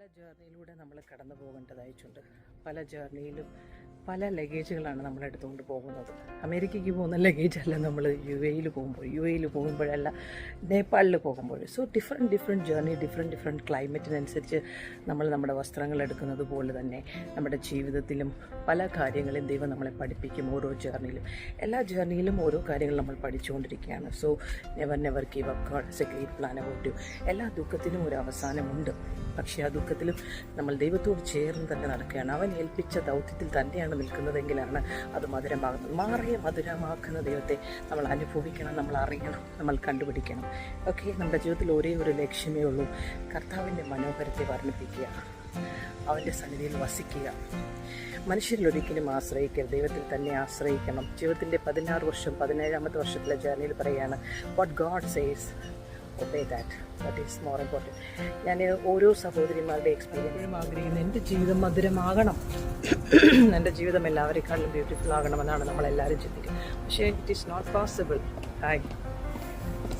പല ജേർണിയിലൂടെ നമ്മൾ കടന്നു പോകേണ്ടതായിട്ടുണ്ട്. പല ജേർണിയിലും പല ലഗേജുകളാണ് നമ്മൾ എടുത്തുകൊണ്ട് പോകുന്നത്. അമേരിക്കയ്ക്ക് പോകുന്ന ലഗേജ് അല്ല നമ്മൾ യു എയിൽ പോകുമ്പോൾ. യു എയിൽ പോകുമ്പോഴല്ല നേപ്പാളിൽ പോകുമ്പോൾ. So different different journey different different ക്ലൈമറ്റിനനുസരിച്ച് നമ്മൾ നമ്മുടെ വസ്ത്രങ്ങൾ എടുക്കുന്നത് പോലെ തന്നെ നമ്മുടെ ജീവിതത്തിലും പല കാര്യങ്ങളും ദൈവം നമ്മളെ പഠിപ്പിക്കും ഓരോ ജേർണിയിലും. എല്ലാ ജേർണിയിലും ഓരോ കാര്യങ്ങൾ നമ്മൾ പഠിച്ചുകൊണ്ടിരിക്കുകയാണ്. So never never give up God a great plan about you എല്ലാ ദുഃഖത്തിനും ഒരു അവസാനമുണ്ട്. പക്ഷേ ആ ദുഃഖത്തിലും നമ്മൾ ദൈവത്തോട് ചേർന്ന് തന്നെ നടക്കുകയാണ്. അവൻ ഏൽപ്പിച്ച ദൗത്യത്തിൽ തന്നെയാണ് നിൽക്കുന്നതെങ്കിലാണ് അത് മധുരമാകുന്നത്. മാറിയ മധുരമാക്കുന്ന ദൈവത്തെ നമ്മൾ അനുഭവിക്കണം നമ്മൾ അറിയണം നമ്മൾ കണ്ടുപിടിക്കണം. ഓക്കെ നമ്മുടെ ജീവിതത്തിൽ ഒരേ ഒരു ലക്ഷ്യമേ ഉള്ളൂ. കർത്താവിന്റെ മനോഹരത്തെ വർണിപ്പിക്കുക അവന്റെ സന്നിധിയിൽ വസിക്കുക. മനുഷ്യരിൽ ഒരിക്കലും ആശ്രയിക്കരുത്. ദൈവത്തിൽ തന്നെ ആശ്രയിക്കണം. ജീവിതത്തിന്റെ പതിനാറ് വർഷം പതിനേഴാമത്തെ വർഷത്തിലെ ജേർണിയിൽ പറയുകയാണ് what God says obey that that is more important ഞാൻ ഓരോ സഹോദരിമാരുടെ എക്സ്പീരിയൻസും ആഗ്രഹിക്കുന്നത് എന്റെ ജീവിതം മധുരമാകണം. എന്റെ ജീവിതം എല്ലാവരെക്കാളും ബ്യൂട്ടിഫുൾ ആകണമെന്നാണ് നമ്മളെല്ലാവരും ചിന്തിക്കുന്നത്. പക്ഷേ it is not possible hi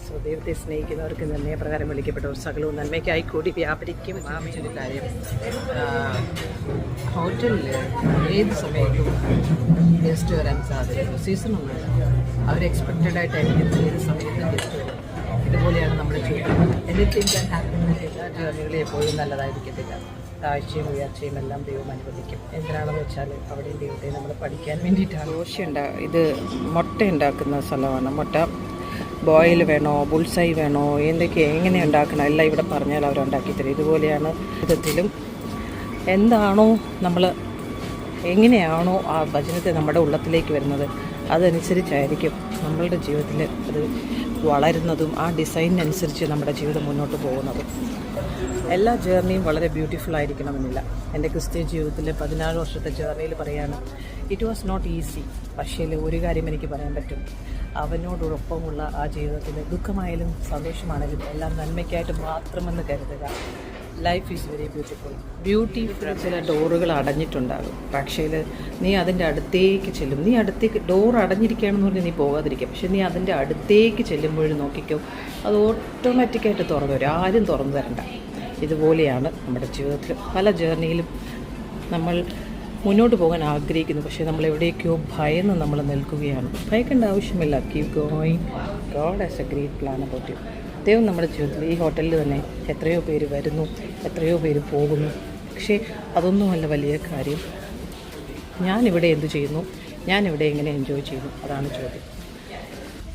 so ദൈവത്തെ സ്നേഹിക്കുന്നവർക്ക് നിർണയപ്രകാരം വിളിക്കപ്പെട്ടവർ സകലവും നന്മയ്ക്കായി കൂടി വ്യാപരിക്കും. ഒരു കാര്യം. ഹോട്ടലിൽ ഏത് സമയത്തും ഗസ്റ്റ് വരാൻ സാധ്യതയുണ്ട്. സീസണൊന്നുമില്ല അവർ എക്സ്പെക്റ്റഡ് ഏത് സമയത്തും ഗസ്റ്റ് വരും. ഇതുപോലെയാണ് നമ്മുടെ ജീവിതം എനിത്തിങ് ക്യാൻ ഹാപ്പൻ എപ്പോഴും നല്ലതായിരിക്കത്തില്ല. താഴ്ചയും ഉയർച്ചയും എല്ലാം ദൈവം അനുവദിക്കും. എന്തിനാണെന്ന് വെച്ചാൽ അവിടെയും ദൈവത്തെ നമ്മൾ പഠിക്കാൻ വേണ്ടിയിട്ടാണ്. ദോശ ഇത് മുട്ട ഉണ്ടാക്കുന്ന സ്ഥലമാണ്. മുട്ട ബോയിൽ വേണോ ബുൾസൈ വേണോ എന്തൊക്കെ എങ്ങനെ ഉണ്ടാക്കണം എല്ലാം ഇവിടെ പറഞ്ഞാൽ അവരുണ്ടാക്കി തരും. ഇതുപോലെയാണ് വിധത്തിലും എന്താണോ നമ്മൾ എങ്ങനെയാണോ ആ വചനത്തെ നമ്മുടെ ഉള്ളത്തിലേക്ക് വരുന്നത്. അതനുസരിച്ചായിരിക്കും നമ്മളുടെ ജീവിതത്തിൽ അത് വളരുന്നതും ആ ഡിസൈനിനനുസരിച്ച് നമ്മുടെ ജീവിതം മുന്നോട്ട് പോകുന്നതും. എല്ലാ ജേർണിയും വളരെ ബ്യൂട്ടിഫുൾ ആയിരിക്കണമെന്നില്ല. എന്റെ ക്രിസ്ത്യൻ ജീവിതത്തിലെ പതിനാല് വർഷത്തെ ജേർണിയിൽ പറയാണ് ഇറ്റ് വാസ് നോട്ട് ഈസി പക്ഷേ ഒരു കാര്യം എനിക്ക് പറയാൻ പറ്റും. അവനോടൊപ്പമുള്ള ആ ജീവിതത്തിൽ ദുഃഖമായാലും സന്തോഷമാണെങ്കിലും എല്ലാം നന്മയ്ക്കായിട്ട് മാത്രമെന്ന് കരുതുക. Life is very beautiful beautiful ചില ഡോറുകൾ അടഞ്ഞിട്ടുണ്ടാകും. പക്ഷേ നീ അതിന്റെ അടുത്തേക്ക് ചെല്ലും. നീ അടുത്തേക്ക് ഡോർ അടഞ്ഞിരിക്കുകയാണെന്ന് പറഞ്ഞ് നീ പോകാതിരിക്കുക പക്ഷെ നീ അതിന്റെ അടുത്തേക്ക് ചെല്ലുമ്പോഴും നോക്കിക്കോ അത് ഓട്ടോമാറ്റിക്കായിട്ട് തുറന്നു വരും. ആരും തുറന്നു തരണ്ട. ഇതുപോലെയാണ് നമ്മുടെ ജീവിതത്തിൽ പല ജേർണിയിലും നമ്മൾ മുന്നോട്ട് പോകാൻ ആഗ്രഹിക്കുന്നു. പക്ഷേ നമ്മൾ എവിടേക്കോ ഭയന്ന് നമ്മൾ നിൽക്കുകയാണ്. ഭയക്കേണ്ട ആവശ്യമില്ല. Keep going God as a great plan about you ദൈവം നമ്മുടെ ജീവിതത്തിൽ ഈ ഹോട്ടലിൽ തന്നെ എത്രയോ പേര് വരുന്നു എത്രയോ പേര് പോകുന്നു. പക്ഷേ അതൊന്നുമല്ല വലിയ കാര്യം. ഞാനിവിടെ എന്തു ചെയ്യുന്നു? ഞാനിവിടെ എങ്ങനെ എൻജോയ് ചെയ്യുന്നു? അതാണ് ചോദ്യം.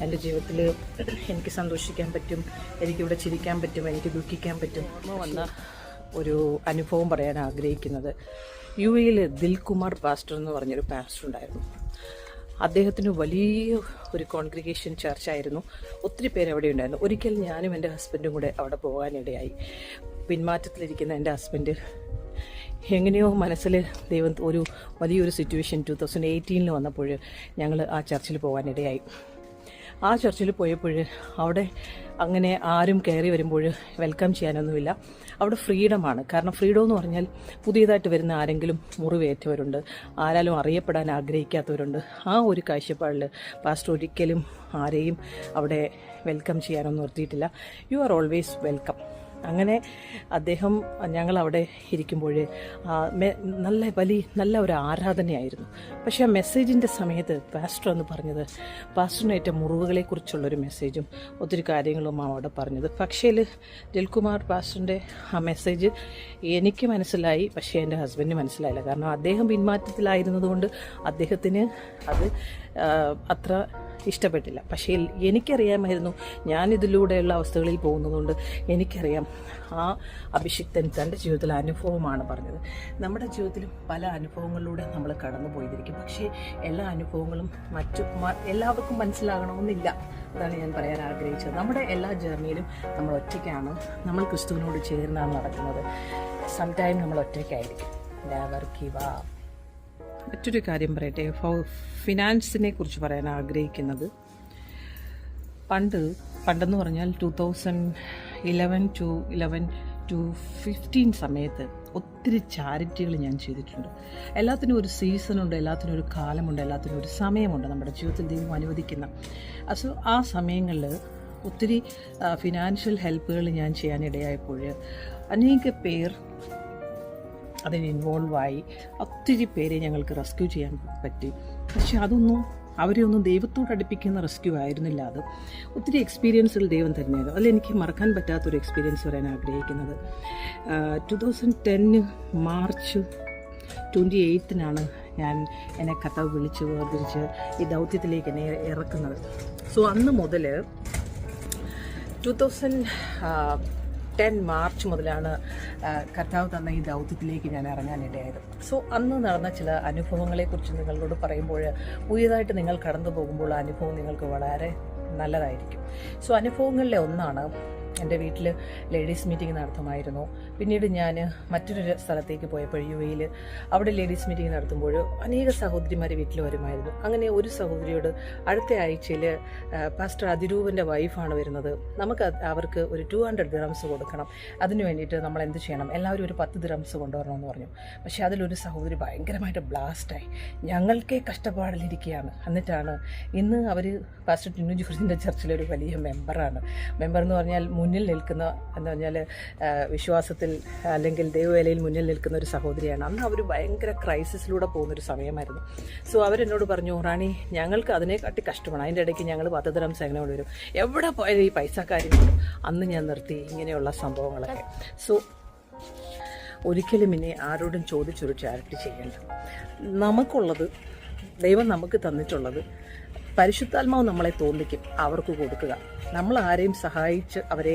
എന്റെ ജീവിതത്തിൽ എനിക്ക് സന്തോഷിക്കാൻ പറ്റും എനിക്കിവിടെ ചിരിക്കാൻ പറ്റും എനിക്ക് ദുഃഖിക്കാൻ പറ്റും. വന്ന ഒരു അനുഭവം പറയാൻ ആഗ്രഹിക്കുന്നത്. യു എയിൽ ദിൽകുമാർ പാസ്റ്റർ എന്ന് പറഞ്ഞൊരു പാസ്റ്റർ ഉണ്ടായിരുന്നു. അദ്ദേഹത്തിന് വലിയ ഒരു കോൺഗ്രിഗേഷൻ ചർച്ചായിരുന്നു ഒത്തിരി പേര് അവിടെ ഉണ്ടായിരുന്നു. ഒരിക്കൽ ഞാനും എന്റെ ഹസ്ബൻഡും കൂടെ അവിടെ പോകാനിടയായി. പിന്മാറ്റത്തിലിരിക്കുന്ന എന്റെ ഹസ്ബൻഡ് എങ്ങനെയോ മനസ്സിൽ ദൈവം ഒരു വലിയൊരു സിറ്റുവേഷൻ ടു തൗസൻഡ് എയ്റ്റീനിൽ വന്നപ്പോൾ ഞങ്ങൾ ആ ചർച്ചിൽ പോകാനിടയായി. ആ ചർച്ചിൽ പോയപ്പോൾ അവിടെ അങ്ങനെ ആരും കയറി വരുമ്പോൾ വെൽക്കം ചെയ്യാനൊന്നുമില്ല. അവിടെ ഫ്രീഡമാണ് കാരണം ഫ്രീഡം എന്ന് പറഞ്ഞാൽ പുതിയതായിട്ട് വരുന്ന ആരെങ്കിലും മുറിവേറ്റവരുണ്ട്. ആരാലും അറിയപ്പെടാൻ ആഗ്രഹിക്കാത്തവരുണ്ട്. ആ ഒരു കാഴ്ചപ്പാടിൽ പാസ്റ്റർ ഒരിക്കലും ആരെയും അവിടെ വെൽക്കം ചെയ്യാനൊന്നും നിർത്തിയിട്ടില്ല. യു ആർ ഓൾവേസ് വെൽക്കം അങ്ങനെ അദ്ദേഹം ഞങ്ങൾ അവിടെ ഇരിക്കുമ്പോൾ നല്ല വലിയ നല്ല ഒരു ആരാധനയായിരുന്നു. പക്ഷേ ആ മെസ്സേജിന്റെ സമയത്ത് പാസ്റ്റർ എന്ന് പറഞ്ഞത് പാസ്റ്ററിനേറ്റ മുറിവുകളെക്കുറിച്ചുള്ളൊരു മെസ്സേജും ഒത്തിരി കാര്യങ്ങളും അവിടെ പറഞ്ഞത്. പക്ഷേ ദിൽകുമാർ പാസ്റ്ററിന്റെ ആ മെസ്സേജ് എനിക്ക് മനസ്സിലായി പക്ഷേ എന്റെ ഹസ്ബൻഡിന് മനസ്സിലായില്ല. കാരണം അദ്ദേഹം പിന്മാറ്റത്തിലായിരുന്നതുകൊണ്ട് അദ്ദേഹത്തിന് അത് അത്ര ഇഷ്ടപ്പെട്ടില്ല. പക്ഷേ എനിക്കറിയാമായിരുന്നു ഞാനിതിലൂടെയുള്ള അവസ്ഥകളിൽ പോകുന്നതുകൊണ്ട് എനിക്കറിയാം ആ അഭിഷിക്തൻ തന്റെ ജീവിതത്തിലെ അനുഭവമാണ് പറഞ്ഞത്. നമ്മുടെ ജീവിതത്തിലും പല അനുഭവങ്ങളിലൂടെ നമ്മൾ കടന്നു പോയിരിക്കും. പക്ഷേ എല്ലാ അനുഭവങ്ങളും മറ്റു എല്ലാവർക്കും മനസ്സിലാകണമെന്നില്ല അതാണ് ഞാൻ പറയാൻ ആഗ്രഹിച്ചത്. നമ്മുടെ എല്ലാ ജേർണിയിലും നമ്മൾ ഒറ്റയ്ക്കാണ് നമ്മൾ ക്രിസ്തുവിനോട് ചേർന്നാണ് നടക്കുന്നത്. സംടൈം നമ്മൾ ഒറ്റയ്ക്കായിരിക്കും. നെവർ അപ്പ് മറ്റൊരു കാര്യം പറയട്ടെ. ഫിനാൻസിനെ കുറിച്ച് പറയാൻ ആഗ്രഹിക്കുന്നത്. പണ്ട് പണ്ടെന്ന് പറഞ്ഞാൽ two thousand eleven two eleven two fifteen സമയത്ത് ഒത്തിരി ചാരിറ്റികൾ ഞാൻ ചെയ്തിട്ടുണ്ട്. എല്ലാത്തിനും ഒരു സീസണുണ്ട് എല്ലാത്തിനും ഒരു കാലമുണ്ട് എല്ലാത്തിനും ഒരു സമയമുണ്ട് നമ്മുടെ ജീവിതത്തിൽ ദൈവം അനുവദിക്കുന്ന. സോ ആ സമയങ്ങളിൽ ഒത്തിരി ഫിനാൻഷ്യൽ ഹെൽപ്പുകൾ ഞാൻ ചെയ്യാനിടയായപ്പോൾ അനേക പേർ അതിൽ ഇൻവോൾവായി ഒത്തിരി പേരെ ഞങ്ങൾക്ക് റെസ്ക്യൂ ചെയ്യാൻ പറ്റി. പക്ഷെ അതൊന്നും അവരെ ഒന്നും ദൈവത്തോട് അടുപ്പിക്കുന്ന റെസ്ക്യൂ ആയിരുന്നില്ല അത്. ഒത്തിരി എക്സ്പീരിയൻസുകൾ ദൈവം തന്നെയായിരുന്നു. അതിൽ എനിക്ക് മറക്കാൻ പറ്റാത്തൊരു എക്സ്പീരിയൻസ് വരാൻ ആഗ്രഹിക്കുന്നത്. ടു തൗസൻഡ് ടെന്ന് മാർച്ച് ട്വന്റി എയ്ത്തിനാണ് ഞാൻ എന്നെ കഥ വിളിച്ച് വേർതിരിച്ച് ഈ ദൗത്യത്തിലേക്ക് എന്നെ ഇറക്കുന്നത്. സോ അന്ന് മുതൽ ടു തൗസൻഡ് ടെൻ മാർച്ച് മുതലാണ് കർത്താവ് തന്ന ഈ ദൗത്യത്തിലേക്ക് ഞാൻ ഇറങ്ങാനിടയായത് സോ അന്ന് നടന്ന ചില അനുഭവങ്ങളെക്കുറിച്ച് നിങ്ങളോട് പറയുമ്പോൾ പുതിയതായിട്ട് നിങ്ങൾ കടന്നു പോകുമ്പോൾ അനുഭവം നിങ്ങൾക്ക് വളരെ നല്ലതായിരിക്കും. സോ അനുഭവങ്ങളിലെ ഒന്നാണ് എന്റെ വീട്ടിൽ ലേഡീസ് മീറ്റിംഗ് നടത്തുമായിരുന്നു. പിന്നീട് ഞാൻ മറ്റൊരു സ്ഥലത്തേക്ക് പോയപ്പോൾ യു എയിൽ അവിടെ ലേഡീസ് മീറ്റിംഗ് നടത്തുമ്പോൾ അനേക സഹോദരിമാർ വീട്ടിൽ വരുമായിരുന്നു. അങ്ങനെ ഒരു സഹോദരിയോട് അടുത്ത ആഴ്ചയിൽ പാസ്റ്റർ അതിരൂപന്റെ വൈഫാണ് വരുന്നത്. നമുക്ക് അവർക്ക് ഒരു ടു ഹൺഡ്രഡ് ഗ്രാംസ് കൊടുക്കണം. അതിന് വേണ്ടിയിട്ട് നമ്മൾ എന്ത് ചെയ്യണം? എല്ലാവരും ഒരു പത്ത് ഗ്രാംസ് കൊണ്ടുവരണമെന്ന് പറഞ്ഞു. പക്ഷേ അതിലൊരു സഹോദരി ഭയങ്കരമായിട്ട് ബ്ലാസ്റ്റായി ഞങ്ങൾക്കേ കഷ്ടപ്പാടിലിരിക്കുകയാണ്. എന്നിട്ടാണ് ഇന്ന് അവർ പാസ്റ്റർ ടിനു ജോർജിന്റെ ചർച്ചിലൊരു വലിയ മെമ്പറാണ് മെമ്പർ എന്ന് പറഞ്ഞാൽ മുന്നിൽ നിൽക്കുന്ന എന്ന് പറഞ്ഞാൽ വിശ്വാസത്തിൽ അല്ലെങ്കിൽ ദൈവവേലയിൽ മുന്നിൽ നിൽക്കുന്ന ഒരു സഹോദരിയാണ്. അന്ന് അവർ ഭയങ്കര ക്രൈസിസിലൂടെ പോകുന്നൊരു സമയമായിരുന്നു. സോ അവരെന്നോട് പറഞ്ഞു റാണി ഞങ്ങൾക്ക് അതിനെക്കാട്ടി കഷ്ടമാണ്. അതിന്റെ ഇടയ്ക്ക് ഞങ്ങൾ പത്തതരം സേവനം കൊണ്ട് വരും. എവിടെ പോയാലും ഈ പൈസക്കാരും അന്ന് ഞാൻ നിർത്തി ഇങ്ങനെയുള്ള സംഭവങ്ങളൊക്കെ. സോ ഒരിക്കലും ഇനി ആരോടും ചോദിച്ചൊരു ചാരിറ്റി ചെയ്യേണ്ട. നമുക്കുള്ളത് ദൈവം നമുക്ക് തന്നിട്ടുള്ളത് പരിശുദ്ധാത്മാവ് നമ്മളെ തോന്നിക്കും അവർക്ക് കൊടുക്കുക. നമ്മൾ ആരെയും സഹായിച്ച് അവരെ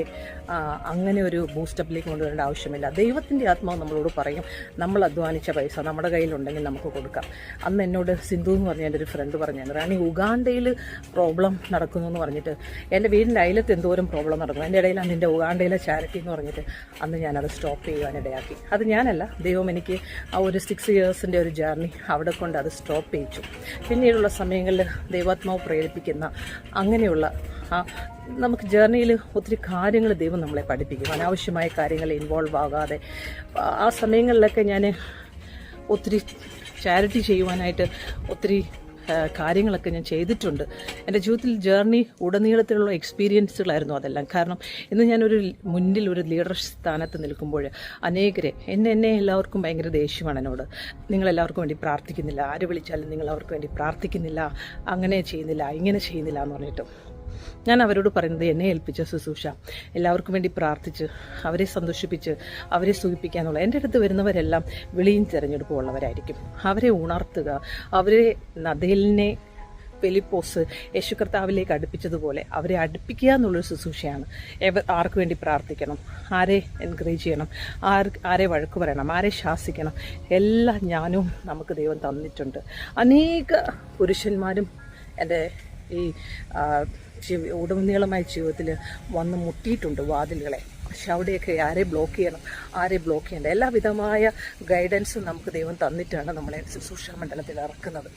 അങ്ങനെ ഒരു ബൂസ്റ്റപ്പിലേക്ക് കൊണ്ടുവരേണ്ട ആവശ്യമില്ല. ദൈവത്തിന്റെ ആത്മാവ് നമ്മളോട് പറയും നമ്മൾ അധ്വാനിച്ച പൈസ നമ്മുടെ കയ്യിലുണ്ടെങ്കിൽ നമുക്ക് കൊടുക്കാം. അന്ന് എന്നോട് സിന്ധു എന്ന് പറഞ്ഞ എന്റെ ഒരു ഫ്രണ്ട് പറഞ്ഞു റാണി ഉഗാണ്ടയിൽ പ്രോബ്ലം നടക്കുന്നു എന്ന് പറഞ്ഞിട്ട് എന്റെ വീടിന്റെ അയലത്ത് എന്തോരം പ്രോബ്ലം നടക്കുന്നു. എന്റെ ഇടയിലാണ് എന്റെ ഉഗാണ്ടയിലെ ചാരിറ്റി എന്ന് പറഞ്ഞിട്ട് അന്ന് ഞാനത് സ്റ്റോപ്പ് ചെയ്യുവാനിടയാക്കി അത് ഞാനല്ല ദൈവം എനിക്ക് ആ ഒരു സിക്സ് ഇയേഴ്സിന്റെ ഒരു ജേർണി അവിടെ കൊണ്ട് അത് സ്റ്റോപ്പ് ചെയ്യിച്ചു. പിന്നീടുള്ള സമയങ്ങളിൽ ദൈവാത്മാവ് പ്രേരിപ്പിക്കുന്ന അങ്ങനെയുള്ള നമുക്ക് ജേർണിയിൽ ഒത്തിരി കാര്യങ്ങൾ ദൈവം നമ്മളെ പഠിപ്പിക്കും. അനാവശ്യമായ കാര്യങ്ങൾ ഇൻവോൾവ് ആകാതെ. ആ- സമയങ്ങളിലൊക്കെ ഞാൻ ഒത്തിരി ചാരിറ്റി ചെയ്യുവാനായിട്ട് ഒത്തിരി കാര്യങ്ങളൊക്കെ ഞാൻ ചെയ്തിട്ടുണ്ട്. എന്റെ ജീവിതത്തിൽ ജേർണി ഉടനീളത്തിലുള്ള എക്സ്പീരിയൻസുകളായിരുന്നു അതെല്ലാം. കാരണം ഇന്ന് ഞാനൊരു മുന്നിൽ ഒരു ലീഡർഷിപ്പ് സ്ഥാനത്ത് നിൽക്കുമ്പോൾ അനേകരെ എന്നെ എന്നെ എല്ലാവർക്കും ഭയങ്കര ദേഷ്യമാണ് എന്നോട്. നിങ്ങളെല്ലാവർക്കും വേണ്ടി പ്രാർത്ഥിക്കുന്നില്ല. ആര് വിളിച്ചാലും നിങ്ങൾ അവർക്ക് വേണ്ടി പ്രാർത്ഥിക്കുന്നില്ല. അങ്ങനെ ചെയ്യുന്നില്ല ഇങ്ങനെ ചെയ്യുന്നില്ല എന്ന് പറഞ്ഞിട്ട്. ഞാൻ അവരോട് പറയുന്നത് എന്നെ ഏൽപ്പിച്ച ശുശ്രൂഷ. എല്ലാവർക്കും വേണ്ടി പ്രാർത്ഥിച്ച് അവരെ സന്തോഷിപ്പിച്ച് അവരെ സൂചിപ്പിക്കാനുള്ള എന്റെ അടുത്ത് വരുന്നവരെല്ലാം വെളിയും തിരഞ്ഞെടുപ്പുള്ളവരായിരിക്കും അവരെ ഉണർത്തുക അവരെ നദലിനെ പെലിപ്പോസ് യേശു കർത്താവിലേക്ക് അടുപ്പിച്ചതുപോലെ അവരെ അടുപ്പിക്കുക എന്നുള്ളൊരു ശുശ്രൂഷയാണ്. ആർക്ക് വേണ്ടി പ്രാർത്ഥിക്കണം? ആരെ എൻകറേജ് ചെയ്യണം? ആർ ആരെ വഴക്ക് പറയണം? ആരെ ശാസിക്കണം? എല്ലാ ഞാനും നമുക്ക് ദൈവം തന്നിട്ടുണ്ട്. അനേക പുരുഷന്മാരും എന്റെ ഈ ജീവി ഉടനീളമായ ജീവിതത്തിൽ വന്ന് മുട്ടിയിട്ടുണ്ട് വാതിലുകളെ. പക്ഷെ അവിടെയൊക്കെ ആരെ ബ്ലോക്ക് ചെയ്യണം ആരെ ബ്ലോക്ക് ചെയ്യേണ്ട. എല്ലാവിധമായ ഗൈഡൻസും നമുക്ക് ദൈവം തന്നിട്ടാണ് നമ്മളെ ശുശ്രൂഷ മണ്ഡലത്തിൽ ഇറക്കുന്നത്.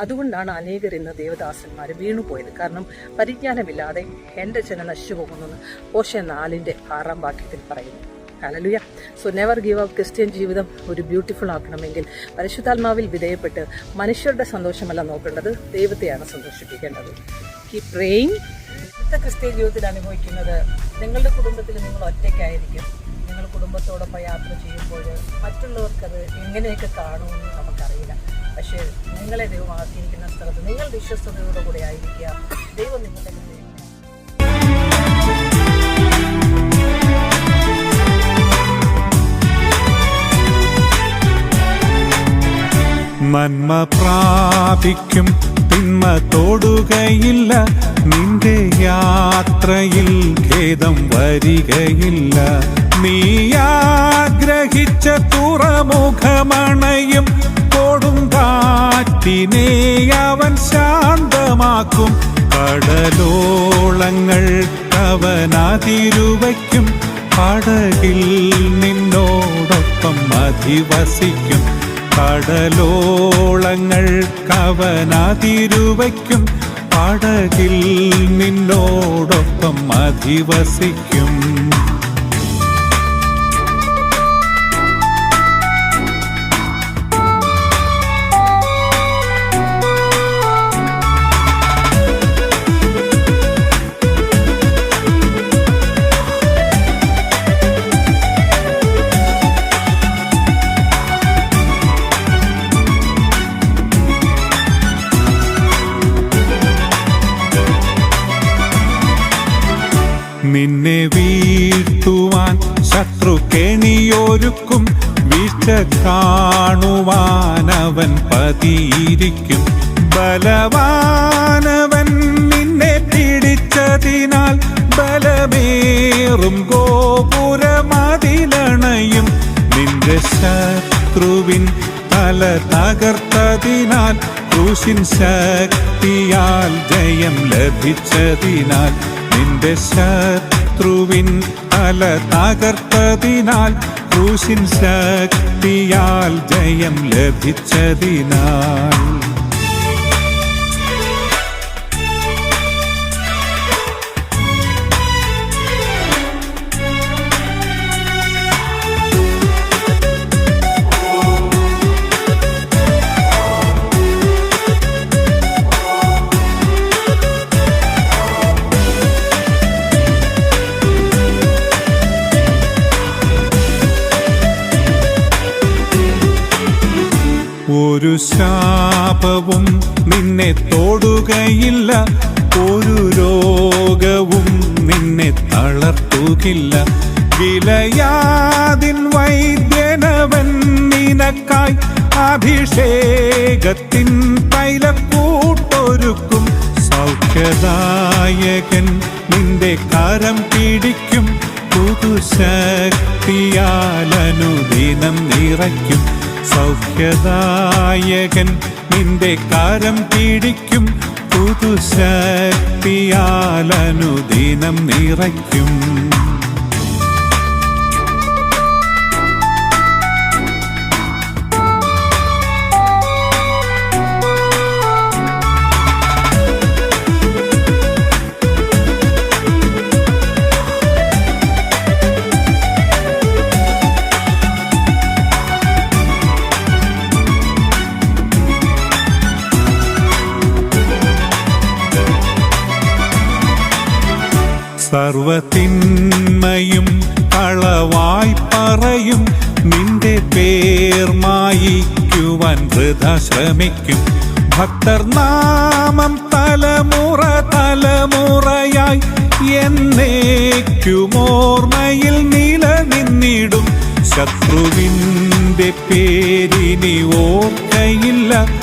അതുകൊണ്ടാണ് അനേകർ ഇന്ന് ദേവദാസന്മാർ വീണുപോയത്. കാരണം പരിജ്ഞാനമില്ലാതെ എന്റെ ജനം നശിച്ചു പോകുന്നെന്ന് ഓശ നാലിന്റെ ആറാം വാക്യത്തിൽ പറയുന്നു. Hallelujah so never give up Christian ജീവിതം ഒരു ബ്യൂട്ടിഫുൾ ആക്കണമെങ്കിൽ പരിശുദ്ധാത്മാവിൽ വിധേയപ്പെട്ട് മനുഷ്യരുടെ സന്തോഷമല്ല നോക്കേണ്ടത്. ദൈവത്തെയാണ് സന്തോഷിപ്പിക്കേണ്ടത്. ഈ പ്രേയിങ് ഇന്നത്തെ ക്രിസ്ത്യൻ ജീവിതത്തിൽ അനുഭവിക്കുന്നത് നിങ്ങളുടെ കുടുംബത്തിൽ നിങ്ങൾ ഒറ്റയ്ക്കായിരിക്കും. നിങ്ങൾ കുടുംബത്തോടൊപ്പം യാത്ര ചെയ്യുമ്പോൾ മറ്റുള്ളവർക്കത് എങ്ങനെയൊക്കെ കാണുമെന്ന് നമുക്കറിയില്ല. പക്ഷേ നിങ്ങളെ ദൈവം ആക്കിയിരിക്കുന്ന സ്ഥലത്ത് നിങ്ങൾ വിശ്വസ്തയോടു കൂടെ ആയിരിക്കുക. ദൈവം നിങ്ങളുടെ നന്മ പ്രാപിക്കും. തിന്മ തൊടുകയില്ല. നിന്റെ യാത്രയിൽ ഖേദം വരികയില്ല. നീ ആഗ്രഹിച്ച തുറമുഖമണയും കൊടുങ്കാറ്റിനെ അവൻ ശാന്തമാക്കും. കടലോളങ്ങൾ കവനാതിരുവയ്ക്കും. പടകിൽ നിന്നോടൊപ്പം അധിവസിക്കും. കടലോളങ്ങൾ കവനാതിരുവയ്ക്കും. പടകിൽ നിന്നോടൊപ്പം അധിവസിക്കും. നിന്നെ വീഴ്ത്തുവാൻ ശത്രു കെണിയൊരുക്കും വീഴ്ച കാണുവാൻ അവൻ പതിയിരിക്കും. ബലവാനവൻ നിന്നെ പിടിച്ചതിനാൽ ബലമേറും. ഗോപുരമതിലണയും നിന്റെ ശത്രുവിൻ തല തകർത്തതിനാൽ ക്രൂശിൻ ശക്തിയാൽ ജയം ലഭിച്ചതിനാൽ നിന്റെ ശത്രുവിൻ തല തകർത്തതിനാൽ ക്രൂശിൻ ശക്തിയാൽ ജയം ലഭിച്ചതിനാൽ. ഒരു ശാപവും നിന്നെ തോടുകയില്ല. ഒരു രോഗവും നിന്നെ തളർത്തുകില്ല. വിലയാതിൻ വൈദ്യനവൻ നിനക്കായി അഭിഷേകത്തിൻ തൈലക്കൂട്ടൊരുക്കും സൗഖ്യദായകൻ നിന്റെ കരം പിടിക്കും. പുതുശക്തിയാലനുദിനം നിറയ്ക്കും. സൗഖ്യദായകൻ നിന്റെ കാരം പീഡിക്കും പുതുശക്തിയാലനുദിനം നിറയ്ക്കും. സർവത്തിന്മയും കളവായി പറയും. നിന്റെ പേർ മായിക്കുവാൻ വൃഥ ശ്രമിക്കും. ഭക്തർ നാമം തലമുറ തലമുറയായി എന്നേക്കുമോർമ്മയിൽ നിലനിന്നിടും. ശത്രുവിന്റെ പേരിനി ഓർക്കയില്ല.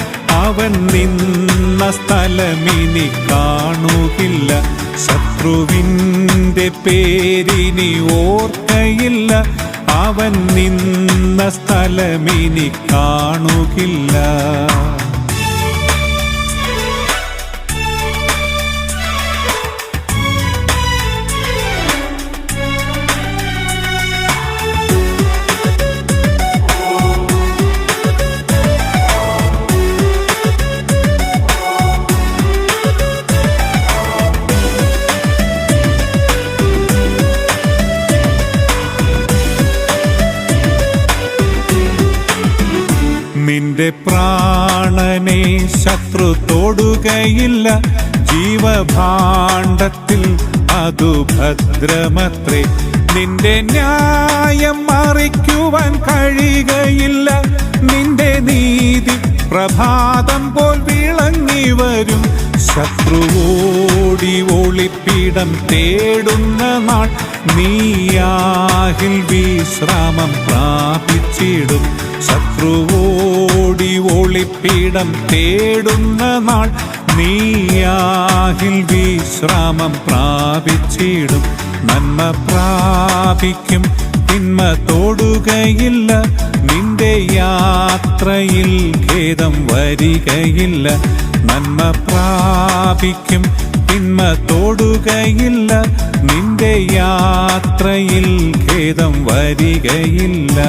അവൻ നിന്ന സ്ഥലമിനി കാണുകില്ല. ശത്രുവിന്റെ പേരിനി ഓർക്കയില്ല. അവൻ നിന്ന സ്ഥലമിനി കാണുകില്ല. പ്രാണനെ ശത്രു തൊടുകയില്ല. ജീവഭാണ്ഡത്തിൽ അതു ഭദ്രമത്രേ. നിന്റെ ന്യായം മറിക്കുവാൻ കഴിയുകയില്ല. നിന്റെ നീതി പ്രഭാതം പോൽ വിളങ്ങി വരും. ശത്രുവോടി ഒളിപ്പിടം തേടുന്ന നാൾ നീയാഹിൽ വിശ്രാമം പ്രാപിച്ചിടും. ശത്രുവോടി ഒളിപ്പിടം തേടുന്ന നാൾ നീയാഹിൽ വിശ്രാമം പ്രാപിച്ചിടും. നന്മ പ്രാപിക്കും. തിന്മ തോടുകയില്ല. നിന്റെ യാത്രയിൽ ഖേദം വരികയില്ല. നന്മ പ്രാപിക്കും. തിന്മ തോടുകയില്ല. നിന്റെ യാത്രയിൽ ഖേദം വരികയില്ല.